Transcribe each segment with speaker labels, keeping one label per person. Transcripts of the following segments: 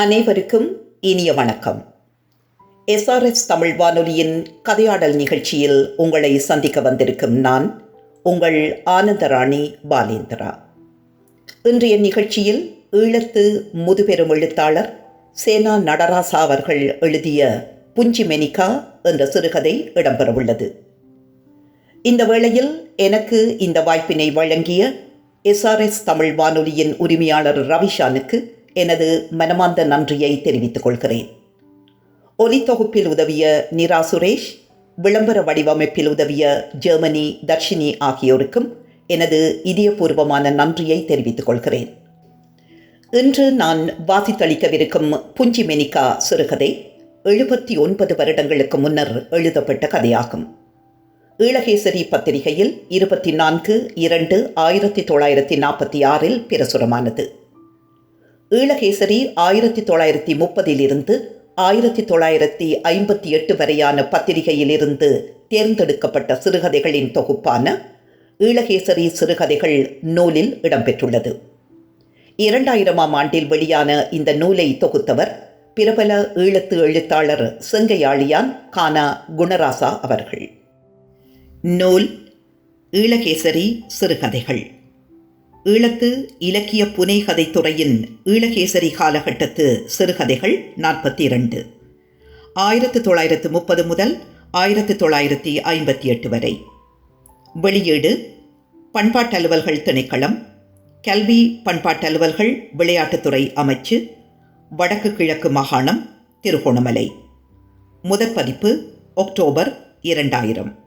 Speaker 1: அனைவருக்கும் இனிய வணக்கம். எஸ்ஆர்எஸ் தமிழ் வானொலியின் கதையாடல் நிகழ்ச்சியில் உங்களை சந்திக்க வந்திருக்கும் நான் உங்கள் ஆனந்தராணி பாலேந்திரா. இன்றைய நிகழ்ச்சியில் ஈழத்து முதுபெரும் எழுத்தாளர் சேனா நடராசா அவர்கள் எழுதிய புஞ்சி மெனிகா என்ற சிறுகதை இடம்பெறவுள்ளது. இந்த வேளையில் எனக்கு இந்த வாய்ப்பினை வழங்கிய எஸ்ஆர்எஸ் தமிழ் வானொலியின் உரிமையாளர் ரவிஷானுக்கு எனது மனமார்ந்த நன்றியை தெரிவித்துக் கொள்கிறேன். ஒலித்தொகுப்பில் உதவிய நிரா சுரேஷ் விளம்பர வடிவமைப்பில் உதவிய ஜெர்மனி தர்ஷினி ஆகியோருக்கும் எனது இதயபூர்வமான நன்றியை தெரிவித்துக் கொள்கிறேன். இன்று நான் வாசித்தளிக்கவிருக்கும் புஞ்சி மெனிகா சிறுகதை எழுபத்தி ஒன்பது வருடங்களுக்கு முன்னர் எழுதப்பட்ட கதையாகும். ஈழகேசரி பத்திரிகையில் இருபத்தி நான்கு இரண்டு ஆயிரத்தி தொள்ளாயிரத்தி நாற்பத்தி ஆறில் பிரசுரமானது. ஈழகேசரி ஆயிரத்தி தொள்ளாயிரத்தி முப்பதிலிருந்து ஆயிரத்தி தொள்ளாயிரத்தி ஐம்பத்தி எட்டு வரையான பத்திரிகையிலிருந்து தேர்ந்தெடுக்கப்பட்ட சிறுகதைகளின் தொகுப்பான ஈழகேசரி சிறுகதைகள் நூலில் இடம்பெற்றுள்ளது. இரண்டாயிரமாம் ஆண்டில் வெளியான இந்த நூலை தொகுத்தவர் பிரபல ஈழத்து எழுத்தாளர் செங்கையாளியான் கானா குணராசா அவர்கள். நூல் ஈழகேசரி சிறுகதைகள். ஈழத்து இலக்கிய புனைகதை துறையின் ஈழகேசரி காலகட்டத்து சிறுகதைகள் நாற்பத்தி இரண்டு ஆயிரத்து தொள்ளாயிரத்து முப்பது முதல் ஆயிரத்து தொள்ளாயிரத்தி ஐம்பத்தி எட்டு வரை. வெளியீடு பண்பாட்டலுவல்கள் திணைக்களம் கல்வி பண்பாட்டலுவல்கள் விளையாட்டுத்துறை அமைச்சு வடக்கு கிழக்கு மாகாணம் திருகோணமலை. முதற் பதிப்பு அக்டோபர் இரண்டாயிரம்.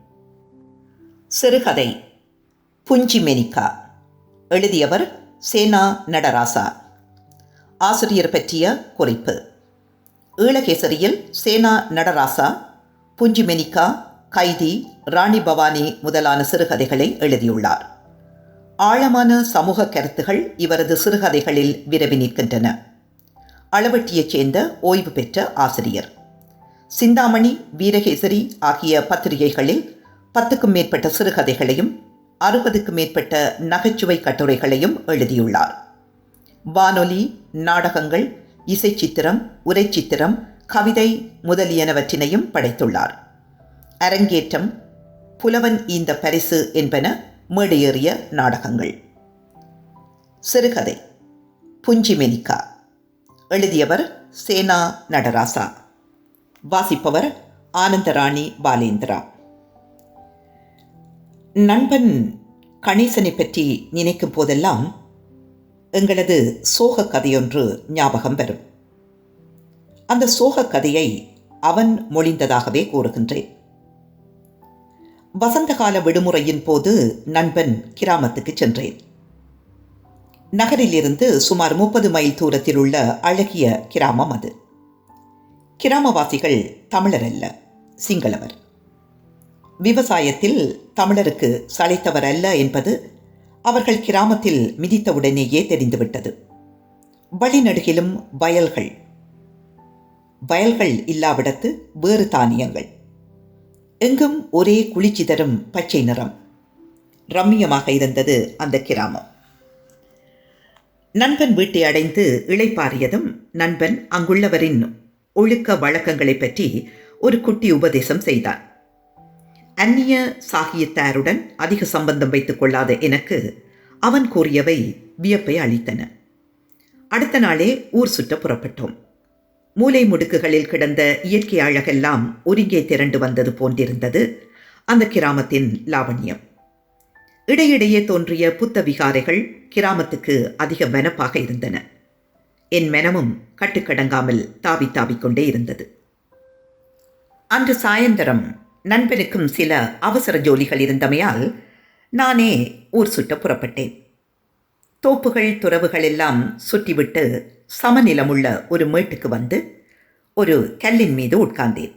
Speaker 1: சிறுகதை புஞ்சி மெனிகா எழுதியவர் சேனா நடராசா. ஆசிரியர் பற்றிய குறிப்பு. ஈழகேசரியில் சேனா நடராசா புஞ்சிமெனிக்கா கைதி ராணி பவானி முதலான சிறுகதைகளை எழுதியுள்ளார். ஆழமான சமூக கருத்துகள் இவரது சிறுகதைகளில் விரவி நிற்கின்றன. அளவட்டியைச் சேர்ந்த ஓய்வு பெற்ற ஆசிரியர். சிந்தாமணி வீரகேசரி ஆகிய பத்திரிகைகளில் பத்துக்கும் மேற்பட்ட சிறுகதைகளையும் அறுபதுக்கு மேற்பட்ட நகைச்சுவை கட்டுரைகளையும் எழுதியுள்ளார். வானொலி நாடகங்கள் இசைச்சித்திரம் உரைச்சித்திரம் கவிதை முதலியனவற்றினையும் படைத்துள்ளார். அரங்கேற்றம் புலவன் ஈந்த பரிசு என்பன மேடையேறிய நாடகங்கள். சிறுகதை புஞ்சிமேனிகா எழுதியவர் சேனா நடராசா. வாசிப்பவர் ஆனந்தராணி பாலேந்திரா. நண்பன் கணேசனை பற்றி நினைக்கும் போதெல்லாம் எங்களது சோக கதையொன்று ஞாபகம் வரும். அந்த சோக கதையை அவன் மொழிந்ததாகவே கூறுகின்றேன். வசந்தகால விடுமுறையின் போது நண்பன் கிராமத்துக்கு சென்றேன். நகரிலிருந்து சுமார் முப்பது மைல் தூரத்தில் உள்ள அழகிய கிராமம் அது. கிராமவாசிகள் தமிழர் அல்ல சிங்களவர். விவசாயத்தில் தமிழருக்கு சளைத்தவர் அல்ல என்பது அவர்கள் கிராமத்தில் மிதித்தவுடனேயே தெரிந்துவிட்டது. வழிநடுகிலும் வயல்கள். வயல்கள் இல்லாவிடத்து வேறு தானியங்கள். எங்கும் ஒரே குளிர்ச்சி தரும் பச்சை நிறம். ரம்மியமாக இருந்தது அந்த கிராமம். நண்பன் வீட்டை அடைந்து இளைப்பாறியதும் நண்பன் அங்குள்ளவரின் ஒழுக்க வழக்கங்களை பற்றி ஒரு குட்டி உபதேசம் செய்தான். அந்நிய சாகியத்தாருடன் அதிக சம்பந்தம் வைத்துக் கொள்ளாத எனக்கு அவன் கூறியவை வியப்பை அளித்தன. அடுத்த நாளே ஊர் சுற்ற புறப்பட்டோம். மூலை முடுக்குகளில் கிடந்த இயற்கை அழகெல்லாம் ஒருங்கே திரண்டு வந்தது போன்றிருந்தது அந்த கிராமத்தின் லாவண்யம். இடையிடையே தோன்றிய புத்த விகாரைகள் கிராமத்துக்கு அதிக மெனப்பாக இருந்தன. என் மெனமும் கட்டுக்கடங்காமல் தாவி தாவிக்கொண்டே இருந்தது. அன்று சாயந்தரம் நண்பனுக்கும் சில அவசர ஜோலிகள் இருந்தமையால் நானே ஊர் சுட்ட புறப்பட்டேன். தோப்புகள் துறவுகள் எல்லாம் சுற்றிவிட்டு சமநிலமுள்ள ஒரு மேட்டுக்கு வந்து ஒரு கல்லின் மீது உட்கார்ந்தேன்.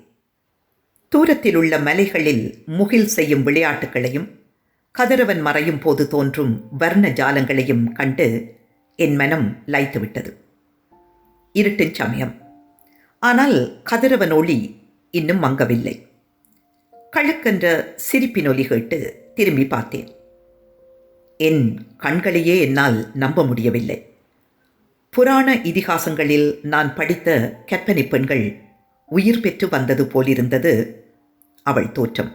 Speaker 1: தூரத்தில் உள்ள மலைகளில் முகில் செய்யும் விளையாட்டுகளையும் கதிரவன் மறையும் போது தோன்றும் வர்ண ஜாலங்களையும் கண்டு என் மனம் லைத்துவிட்டது இருட்டின் சமயம். ஆனால் கதிரவன் ஒளி இன்னும் மங்கவில்லை. கழுக்கென்ற சிரிப்பின் ஒலி கேட்டு திரும்பி பார்த்தேன். என் கண்களையே என்னால் நம்ப முடியவில்லை. புராண இதிகாசங்களில் நான் படித்த கற்பனை பெண்கள் உயிர் பெற்று வந்தது போலிருந்தது அவள் தோற்றம்.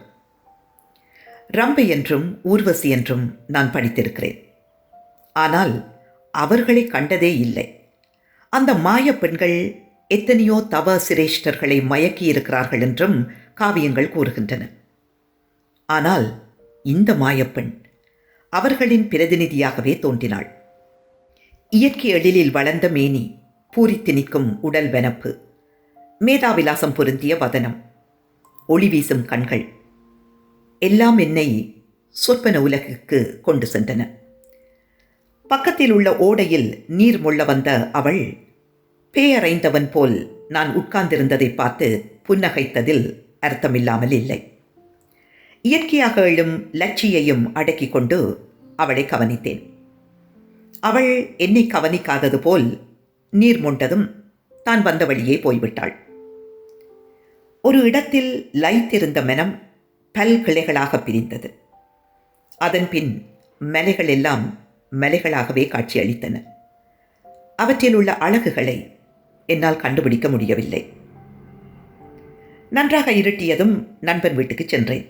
Speaker 1: ரம்பை என்றும் ஊர்வசி என்றும் நான் படித்திருக்கிறேன். ஆனால் அவர்களை கண்டதே இல்லை. அந்த மாய பெண்கள் எத்தனையோ தவ சிரேஷ்டர்களை மயக்கி இருக்கிறார்கள் என்றும் காவியங்கள் கூறுகின்றன. ஆனால் இந்த மாயப்பெண் அவர்களின் பிரதிநிதியாகவே தோன்றினாள். இயற்கை எழிலில் வளர்ந்த மேனி பூரித்து நிற்கும் உடல் வெனப்பு மேதாவிலாசம் பொருந்திய வதனம் ஒளி வீசும் கண்கள் எல்லாம் என்னை சொற்பன உலகுக்கு கொண்டு சென்றன. பக்கத்தில் உள்ள ஓடையில் நீர் மொள்ள வந்த அவள் பேயறைந்தவன் போல் நான் உட்கார்ந்திருந்ததை பார்த்து புன்னகைத்ததில் அர்த்தமில்லாமல் இல்லை. இயற்கையாக எழும் லட்சியையும் அடக்கிக் கொண்டு அவளை கவனித்தேன். அவள் என்னை கவனிக்காதது போல் நீர் மொண்டதும் தான் வந்த வழியே போய்விட்டாள். ஒரு இடத்தில் லைத்திருந்த மனம் பல் கிளைகளாக பிரிந்தது. அதன் பின் மலைகள் எல்லாம் மலைகளாகவே காட்சியளித்தன. அவற்றில் உள்ள அழகுகளை என்னால் கண்டுபிடிக்க முடியவில்லை. நன்றாக இருட்டியதும் நண்பன் வீட்டுக்கு சென்றேன்.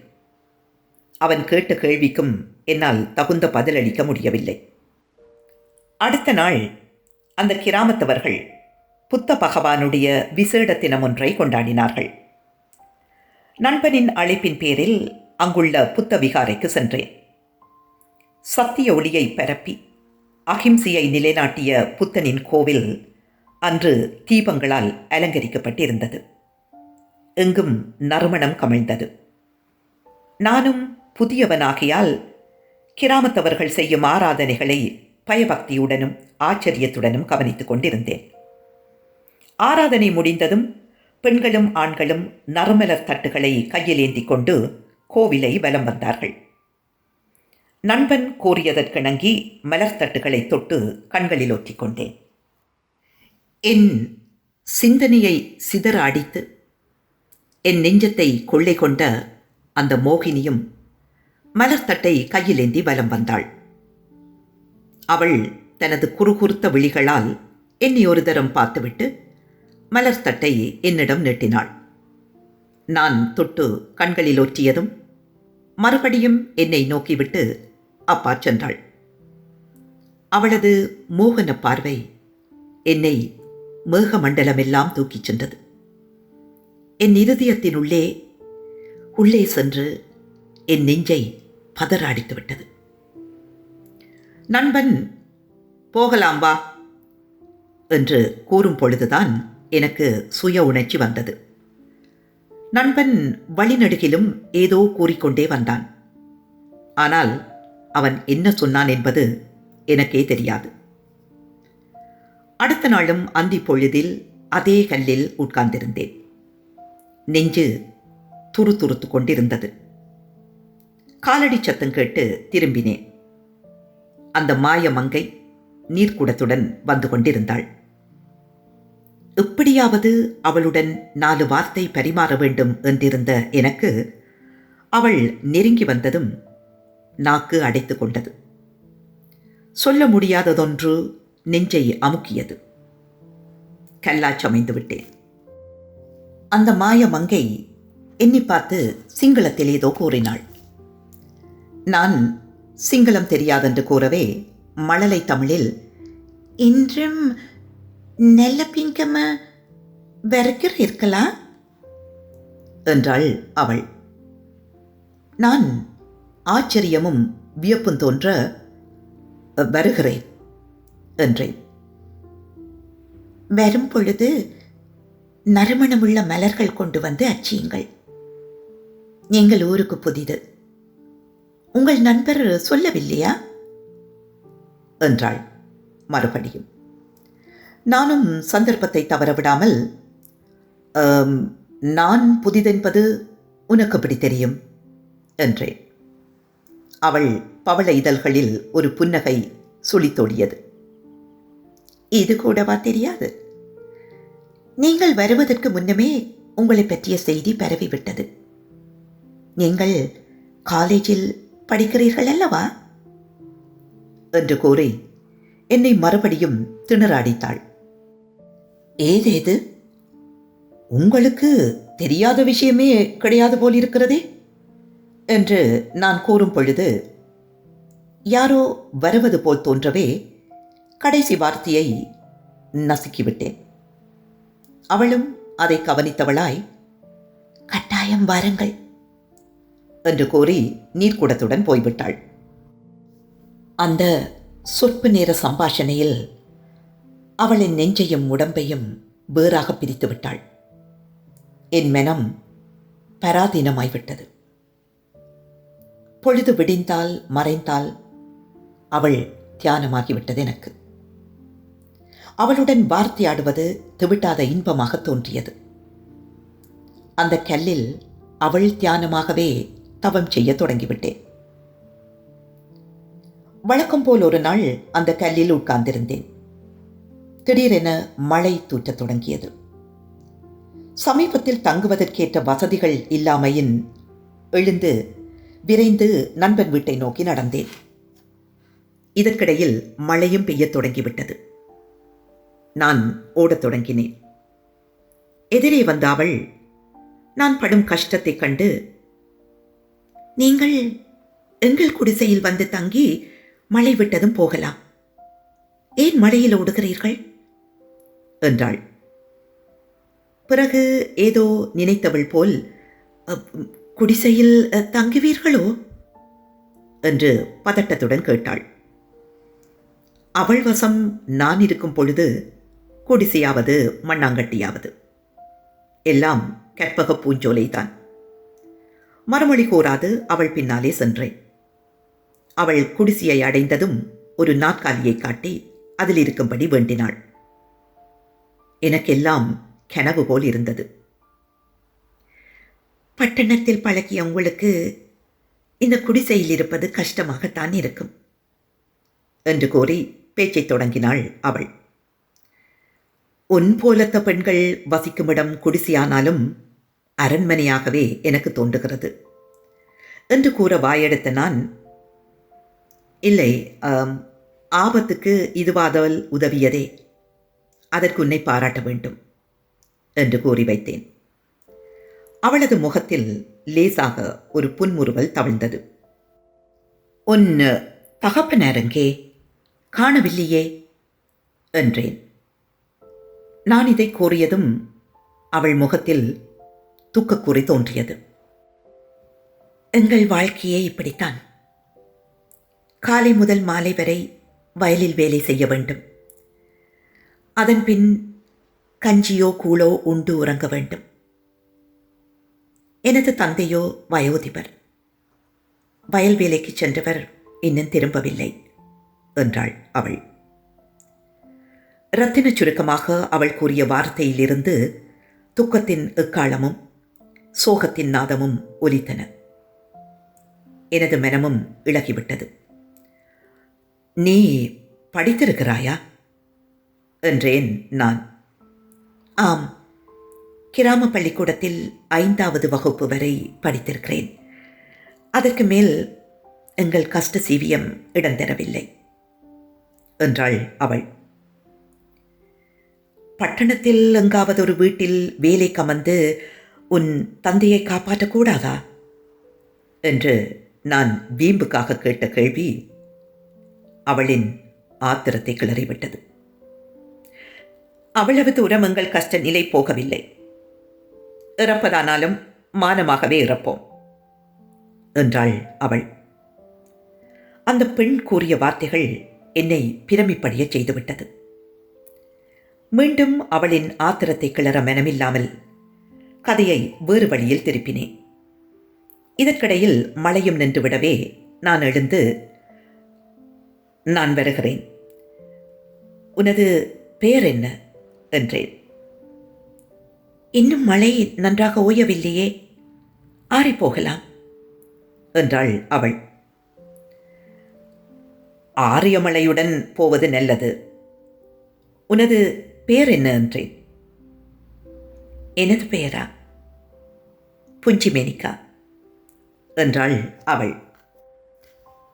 Speaker 1: அவன் கேட்ட கேள்விக்கும் என்னால் தகுந்த பதிலளிக்க முடியவில்லை. அடுத்த நாள் அந்த கிராமத்தவர்கள் புத்த பகவானுடைய விசேட தினம் ஒன்றை கொண்டாடினார்கள். நண்பனின் அழைப்பின் பேரில் அங்குள்ள புத்த விகாரைக்கு சென்றேன். சத்திய ஒளியை பரப்பி அகிம்சையை நிலைநாட்டிய புத்தனின் கோவில் அன்று தீபங்களால் அலங்கரிக்கப்பட்டிருந்தது. எங்கும் நறுமணம் கமிழ்ந்தது நானும் புதியவனாகியால் கிராமத்தவர்கள் செய்யும் ஆராதனைகளை பயபக்தியுடனும் ஆச்சரியத்துடனும் கவனித்துக் கொண்டிருந்தேன். ஆராதனை முடிந்ததும் பெண்களும் ஆண்களும் நறுமலர் தட்டுகளை கையில் ஏந்திக் கொண்டு கோவிலை வலம் வந்தார்கள். நண்பன் கூறியதற்கிணங்கி மலர்த்தட்டுகளை தொட்டு கண்களில் ஒற்றிக்கொண்டேன் என் சிந்தனையை சிதற அடித்து என் நெஞ்சத்தை கொள்ளை கொண்ட அந்த மோகினியும் மலர்த்தட்டை கையிலேந்தி வலம் வந்தாள். அவள் தனது குறுகுறுத்த விழிகளால் என்னை ஒரு தரம் பார்த்துவிட்டு மலர்த்தட்டை என்னிடம் நீட்டினாள். நான் தொட்டு கண்களில் ஒற்றியதும் மறுபடியும் என்னை நோக்கிவிட்டு அப்பா சென்றாள். அவளது மோகன பார்வை என்னை மேகமண்டலமெல்லாம் தூக்கிச் சென்றது. என் இருதயத்தினுள்ளே உள்ளே சென்று என் நெஞ்சை பதறாடித்து விட்டது. நண்பன் போகலாம் வா என்று கூறும் பொழுதுதான் எனக்கு சுய உணர்ச்சி வந்தது. நண்பன் வழிநடுகிலும் ஏதோ கூறிக்கொண்டே வந்தான். ஆனால் அவன் என்ன சொன்னான் என்பது எனக்கே தெரியாது. அடுத்த நாளும் அந்தி பொழுதில் அதே கல்லில் உட்கார்ந்திருந்தேன். நெஞ்சு துரு துருத்து கொண்டிருந்தது. காலடி சத்தம் கேட்டு திரும்பினேன். அந்த மாய மங்கை நீர்க்குடத்துடன் வந்து கொண்டிருந்தாள். எப்படியாவது அவளுடன் நாலு வார்த்தை பரிமாற வேண்டும் என்றிருந்த எனக்கு அவள் நெருங்கி வந்ததும் நாக்கு அடைத்து கொண்டது. சொல்ல முடியாததொன்று நெஞ்சை அமுக்கியது. கல்லாச்சமைந்து விட்டேன். அந்த மாய மங்கை எண்ணி பார்த்து சிங்களத்தில் ஏதோ கூறினாள். நான் சிங்களம் தெரியாதென்று கூறவே மழலை தமிழில் இன்றும் நெல்ல பிங்கம வெறுக்கிற இருக்கலாம் என்றாள் அவள். நான் ஆச்சரியமும் வியப்பும் தோன்ற வருகிறேன் என்றேன். வரும் பொழுது நறுமணமுள்ள மலர்கள் கொண்டு வந்து அச்சியுங்கள். எங்கள் ஊருக்கு புதிது. உங்கள் நண்பர் சொல்லவில்லையா? என்றாள். மறுபடியும். நானும் சந்தர்ப்பத்தை தவறவிடாமல் நான் புதிதென்பது உனக்கு எப்படி தெரியும்? என்றேன். அவள் பவள இதழ்களில் ஒரு புன்னகை சுழித்தோடியது. இது கூடவா தெரியாது? நீங்கள் வருவதற்கு முன்னமே உங்களை பற்றிய செய்தி பரவிவிட்டது. நீங்கள் காலேஜில் படிக்கிறீர்கள் அல்லவா? என்று கூறி என்னை மறுபடியும் திணறாடித்தாள். ஏதேது? உங்களுக்கு தெரியாத விஷயமே கிடையாது போல் இருக்கிறதே? என்று நான் கூறும் பொழுது யாரோ வருவது போல் தோன்றவே கடைசி வார்த்தையை நசுக்கிவிட்டேன். அவளும் அதை கவனித்தவளாய் கட்டாயம் வாருங்கள் என்று கூறி நீர்க்குடத்துடன் போய்விட்டாள். அந்த சொற்பு நேர சம்பாஷணையில் அவளின் நெஞ்சையும் உடம்பையும் வேறாக பிரித்து விட்டாள். என் மனம் பராதீனமாய்விட்டது. பொழுது விடிந்தால் மறைந்தால் அவள் தியானமாகிவிட்டது எனக்கு. அவளுடன் வார்த்தையாடுவது திவிட்டாத இன்பமாக தோன்றியது. அந்த கல்லில் அவள் தியானமாகவே தவம் செய்ய தொடங்கிவிட்டேன். வழக்கம் போல் ஒரு நாள் அந்த கல்லில் உட்கார்ந்திருந்தேன். திடீரென மழை தூற்றத் தொடங்கியது. சமீபத்தில் தங்குவதற்கேற்ற வசதிகள் இல்லாமையின் எழுந்து விரைந்து நண்பன் வீட்டை நோக்கி நடந்தேன். இதற்கிடையில் மழையும் பெய்யத் தொடங்கிவிட்டது. நான் ஓடத் தொடங்கினேன். எதிரே வந்த அவள் நான் படும் கஷ்டத்தைக் கண்டு நீங்கள் எங்கள் குடிசையில் வந்து தங்கி மழை விட்டதும் போகலாம். ஏன் மழையில் ஓடுகிறீர்கள்? என்றாள். பிறகு ஏதோ நினைத்தவள் போல் குடிசையில் தங்குவீர்களோ? என்று பதட்டத்துடன் கேட்டாள். அவள் வசம் நான் இருக்கும் பொழுது குடிசையாவது மண்ணாங்கட்டியாவது. எல்லாம் கற்பக பூஞ்சோலைதான். மறுமொழி கூறாது அவள் பின்னாலே சென்றேன். அவள் குடிசையை அடைந்ததும் ஒரு நாற்காலியை காட்டி அதில் இருக்கும்படி வேண்டினாள். எனக்கெல்லாம் கனவு போல் இருந்தது. பட்டணத்தில் பழகிய உங்களுக்கு இந்த குடிசையில் இருப்பது கஷ்டமாகத்தான் இருக்கும் என்று கூறி பேச்சைத் தொடங்கினாள் அவள். உன் போலத்த பெண்கள் வசிக்குமிடம் குடிசையானாலும் அரண்மனையாகவே எனக்கு தோன்றுகிறது. என்று கூற வாயெடுத்த நான் இல்லை ஆபத்துக்கு இதுவாதல் உதவியதே. அதற்கு உன்னை பாராட்ட வேண்டும். என்று கூறி வைத்தேன். அவளது முகத்தில் லேசாக ஒரு புன்முறுவல் தவிழ்ந்தது. உன் தகப்பனாரங்கே காணவில்லையே? என்றேன். நான் இதை கூறியதும் அவள் முகத்தில் தூக்கக்குறி தோன்றியது. எங்கள் வாழ்க்கையே இப்படித்தான். காலை முதல் மாலை வரை வயலில் வேலை செய்ய வேண்டும். அதன் பின் கஞ்சியோ கூழோ உண்டு உறங்க வேண்டும். எனது தந்தையோ வயோதிபர். வயல் வேலைக்கு சென்றவர் இன்னும் திரும்பவில்லை என்றாள் அவள். ரத்தின சுருக்கமாக அவள் கூறிய வார்த்தையிலிருந்து துக்கத்தின் எக்காலமும் சோகத்தின் நாதமும் ஒலித்தன. எனது மனமும் இழகிவிட்டது. நீ படித்திருக்கிறாயா? என்றேன் நான். ஆம் கிராம பள்ளிக்கூடத்தில் ஐந்தாவது வகுப்பு வரை படித்திருக்கிறேன். அதற்கு மேல் எங்கள் கஷ்ட சீவியம் இடம் தரவில்லை என்றாள் அவள். பட்டணத்தில் எங்காவது ஒரு வீட்டில் வேலை கமந்து உன் தந்தையை காப்பாற்றக்கூடாதா? என்று நான் வீம்புக்காக கேட்ட கேள்வி அவளின் ஆத்திரத்தை கிளறிவிட்டது. அவ்வளவு தூரம் எங்கள் கஷ்ட நிலை போகவில்லை. இறப்பதானாலும் மானமாகவே இறப்போம் என்றாள் அவள். அந்த பெண் கூறிய வார்த்தைகள் என்னை பிரமிப்படைய செய்துவிட்டது. மீண்டும் அவளின் ஆத்திரத்தை கிளற மனமில்லாமல் கதையை வேறு வழியில் திருப்பினேன். இதற்கிடையில் மழையும் நின்றுவிடவே நான் எழுந்து நான் வருகிறேன். உனது பெயர் என்ன? என்றேன். இன்னும் மழை நன்றாக ஓயவில்லையே. ஆறிப்போகலாம் என்றாள் அவள். ஆரியமலையுடன் போவது நல்லது. உனது பெயர் என்ன என்றேன் எனது பெயரா? புஞ்சிமேனிகா என்றாள் அவள்.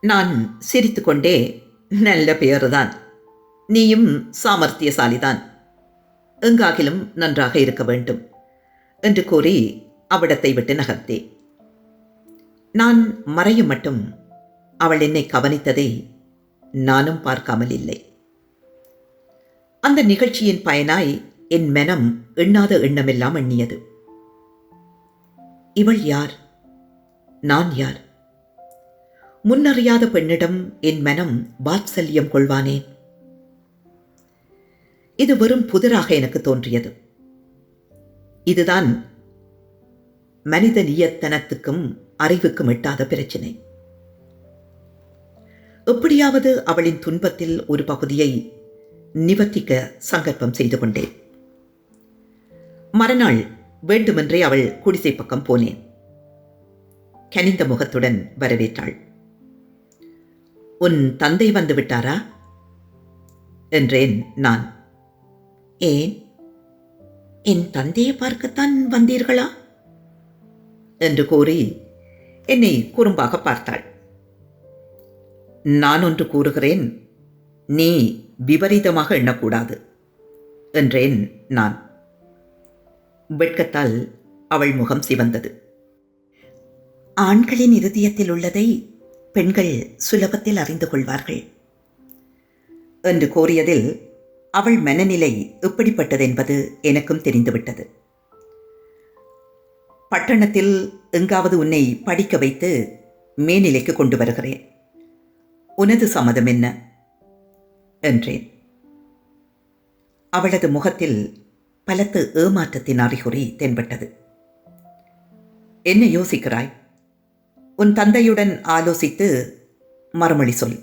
Speaker 1: நான் சிரித்துக்கொண்டே நல்ல பெயர்தான். நீயும் சாமர்த்தியசாலிதான். எங்காகிலும் நன்றாக இருக்க வேண்டும் என்று கூறி அவ்விடத்தை விட்டு நகர்த்தேன் நான் மறையும் மட்டும் அவள் என்னை கவனித்ததை நானும் பார்க்காமல் இல்லை. அந்த நிகழ்ச்சியின் பயனாய் என் மனம் எண்ணாத எண்ணமெல்லாம் எண்ணியது. இவள் யார்? நான் யார்? முன்னறியாத பெண்ணிடம் என் மனம் வாத்சல்யம் கொள்வானேன் இது வெறும் புதிராக எனக்கு தோன்றியது. இதுதான் மனித நியத்தனத்துக்கும் அறிவுக்கும் எட்டாத பிரச்சினை. எப்படியாவது அவளின் துன்பத்தில் ஒரு பகுதியை நிவர்த்திக்க சங்கல்பம் செய்து கொண்டேன். மறுநாள் வேண்டுமென்றே அவள் குடிசை பக்கம் போனேன். கனிந்த முகத்துடன் வரவேற்றாள். உன் தந்தை வந்து விட்டாரா? என்றேன் நான். ஏன்? என் தந்தையை பார்க்கத்தான் வந்தீர்களா? என்று கூறி என்னை குறும்பாக பார்த்தாள். நான் ஒன்று கூறுகிறேன். நீ விபரீதமாக எண்ணக்கூடாது என்றேன் நான். வெட்கத்தால் அவள் முகம் சிவந்தது. ஆண்களின் இருதயத்தில் உள்ளதை பெண்கள் சுலபத்தில் அறிந்து கொள்வார்கள் என்று கூறியதில் அவள் மனநிலை எப்படிப்பட்டதென்பது எனக்கும் தெரிந்துவிட்டது. பட்டணத்தில் எங்காவது உன்னை படிக்க வைத்து மேல்நிலைக்கு கொண்டு வருகிறேன். உனது சம்மதம் என்ன? என்றேன். அவளது முகத்தில் பலத்த ஏமாற்றத்தின் அறிகுறி தென்பட்டது. என்ன யோசிக்கிறாய்? உன் தந்தையுடன் ஆலோசித்து மறுமொழி சொல்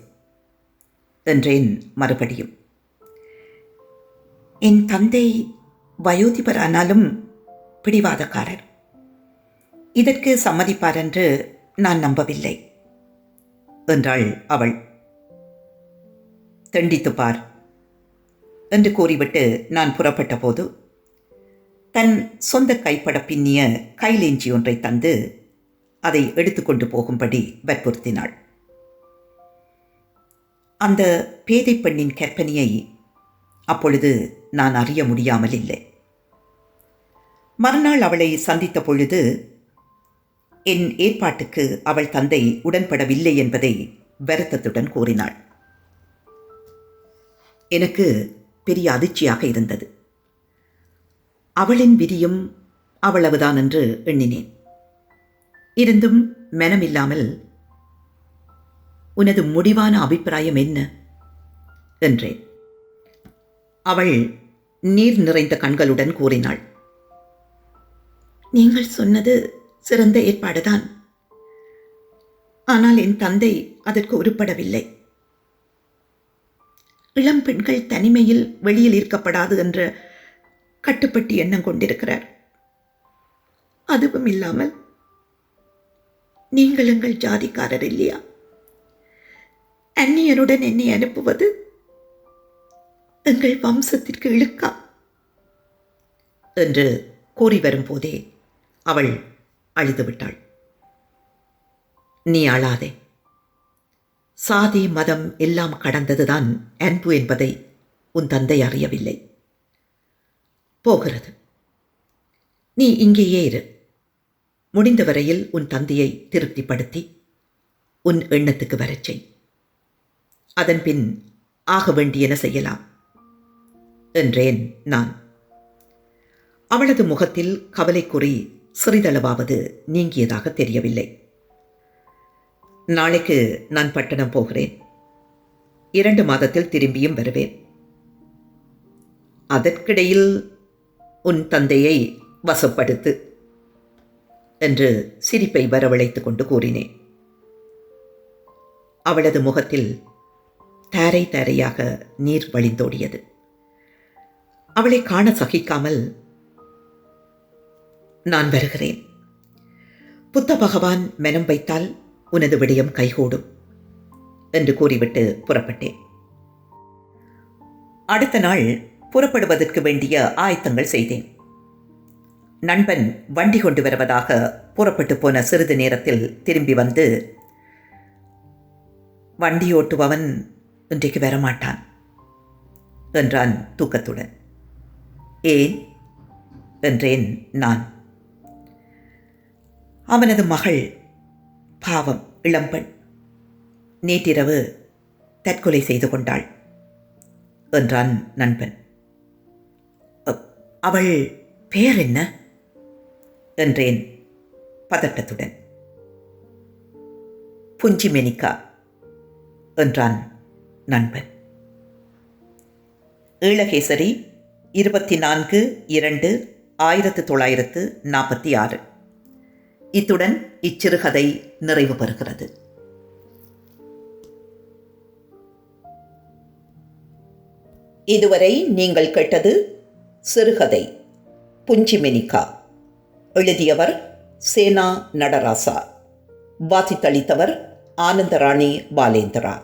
Speaker 1: என்றேன் மறுபடியும். என் தந்தை வயோதிபரானாலும் பிடிவாதக்காரர். இதற்கு சம்மதிப்பார் என்று நான் நம்பவில்லை என்றாள் அவள். தண்டித்து பார் என்று கூறிவிட்டு நான் புறப்பட்ட போது தன் சொந்த கைப்பட பின்னிய கைலேஞ்சி ஒன்றை தந்து அதை எடுத்துக்கொண்டு போகும்படி வற்புறுத்தினாள். அந்த பேதை பெண்ணின் கற்பனையை அப்பொழுது நான் அறிய முடியாமல் இல்லை. மறுநாள் அவளை சந்தித்த பொழுது என் ஏற்பாட்டுக்கு அவள் தந்தை உடன்படவில்லை என்பதை வருத்தத்துடன் கூறினாள். எனக்கு பெரிய அதிர்ச்சியாக இருந்தது. அவளின் விதியும் அவ்வளவுதான் என்று எண்ணினேன். இருந்தும் மனமில்லாமல் உனது முடிவான அபிப்பிராயம் என்ன? என்றேன். அவள் நீர் நிறைந்த கண்களுடன் கூறினாள். நீங்கள் சொன்னது சிறந்த ஏற்பாடுதான். ஆனால் என் தந்தை அதற்கு உருப்படவில்லை. இளம் பெண்கள் தனிமையில் வெளியில் இருக்கப்படாது என்ற கட்டுப்பட்டு எண்ணம் கொண்டிருக்கிறார். அதுவும் இல்லாமல் நீங்கள் எங்கள் ஜாதிக்காரர் இல்லையா? அந்நியனுடன் என்னை அனுப்புவது எங்கள் வம்சத்திற்கு இழுக்கா? என்று கூறி வரும்போதே அவள் அழுதுவிட்டாள் நீ அழாதே. சாதி மதம் எல்லாம் கடந்ததுதான் அன்பு என்பதை உன் தந்தை அறியவில்லை. போகிறது. நீ இங்கேயே இரு. முடிந்த வரையில் உன் தந்தையை திருப்திப்படுத்தி உன் எண்ணத்துக்கு வரச் செய். அதன்பின் ஆக வேண்டியன செய்யலாம் என்றேன் நான். அவளது முகத்தில் கவலைக்குறி சிறிதளவாவது நீங்கியதாக தெரியவில்லை. நாளைக்கு நான் பட்டணம் போகிறேன். இரண்டு மாதத்தில் திரும்பியும் வருவேன். அதற்கிடையில் உன் தந்தையை வசப்படுத்து என்று சிரிப்பை வரவழைத்து கொண்டு கூறினேன். அவளது முகத்தில் தாரை தாரையாக நீர் வழிந்தோடியது. அவளை காண சகிக்காமல் நான் வருகிறேன். புத்த பகவான் மனம் வைத்தால் உனது விடயம் கைகூடும் என்று கூறிவிட்டு புறப்பட்டேன். அடுத்த நாள் புறப்படுவதற்கு வேண்டிய ஆயத்தங்கள் செய்தேன். நண்பன் வண்டி கொண்டு வருவதாக புறப்பட்டு போன சிறிது நேரத்தில் திரும்பி வந்து வண்டி ஓட்டுபவன் இன்றைக்கு வரமாட்டான் என்றான் தூக்கத்துடன். ஏன்? என்றேன் நான். அவனது மகள் பாவம் இளம்பெண் நேற்றிரவு தற்கொலை செய்து கொண்டாள் என்றான் நண்பன். அவள் பெயர் என்ன? என்றேன் பதட்டத்துடன். புஞ்சி மெனிக்கா என்றான் நண்பன். ஈழகேசரி இருபத்தி நான்கு இரண்டு ஆயிரத்து தொள்ளாயிரத்து நாற்பத்தி ஆறு. இத்துடன் இச்சிறுகதை நிறைவு பெறுகிறது. இதுவரை நீங்கள் கேட்டது சிறுகதை புஞ்சிமெனிகா எழுதியவர் சேனா நடராசா. வாசித்தளித்தவர் ஆனந்தராணி பாலேந்திரா.